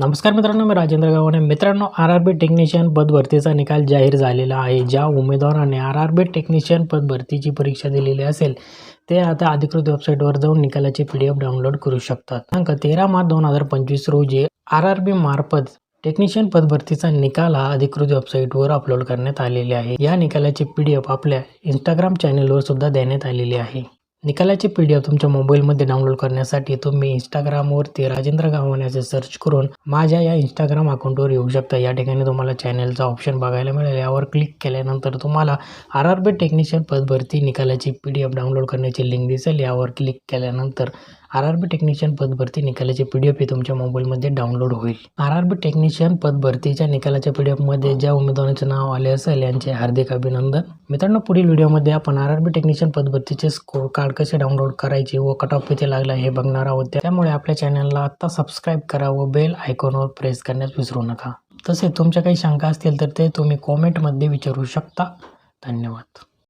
नमस्कार मित्रांनो मी राजेंद्र गावणे. मित्रांनो आर आर बी टेक्निशियन पदभरतीचा निकाल जाहीर झालेला आहे. ज्या उमेदवाराने आर आर बी टेक्निशियन पदभरतीची परीक्षा दिलेली असेल ते आता अधिकृत वेबसाईटवर जाऊन निकालाचे पी डी एफ डाउनलोड करू शकतात. दिनांक तेरा मार्च दोन हजार पंचवीस रोजी आर आर बी मार्फत टेक्निशियन पदभरतीचा निकाल हा अधिकृत वेबसाईटवर अपलोड करण्यात आलेले आहे. या निकालाची पी डी एफ आपल्या इंस्टाग्राम चॅनेलवर सुद्धा देण्यात आलेली आहे. निकालाची पी डी एफ तुमच्या मोबाईलमध्ये डाउनलोड करण्यासाठी तुम्ही इंस्टाग्रामवरती राजेंद्र गावण्याचे सर्च करून माझ्या या इंस्टाग्राम अकाउंटवर येऊ शकता. या ठिकाणी तुम्हाला चॅनलचा ऑप्शन बघायला मिळेल. यावर क्लिक केल्यानंतर तुम्हाला आर आर बी टेक्निशियन पदभरती निकालाची पी डी एफ डाउनलोड करण्याची लिंक दिसेल. यावर क्लिक केल्यानंतर आर आर बी टेक्निशियन पदभरती निकालाचे पी डी एफ हे तुमच्या मोबाईलमध्ये डाउनलोड होईल. आर आर बी टेक्निशियन पदभरतीच्या निकालाच्या पी डी एफमध्ये ज्या उमेदवारांचे नाव आले असेल यांचे हार्दिक अभिनंदन. मित्रांनो पुढील व्हिडिओमध्ये आपण आर आर बी टेक्निशियन पदभरतीचे स्कोर कार्ड कसे डाउनलोड करायचे व कट ऑफ किती लागला हे बघणार आहोत. त्यामुळे आपल्या चॅनलला आत्ता सबस्क्राईब करा व बेल आयकॉनवर प्रेस करण्यास विसरू नका. तसे तुमच्या काही शंका असतील तर ते तुम्ही कॉमेंटमध्ये विचारू शकता. धन्यवाद.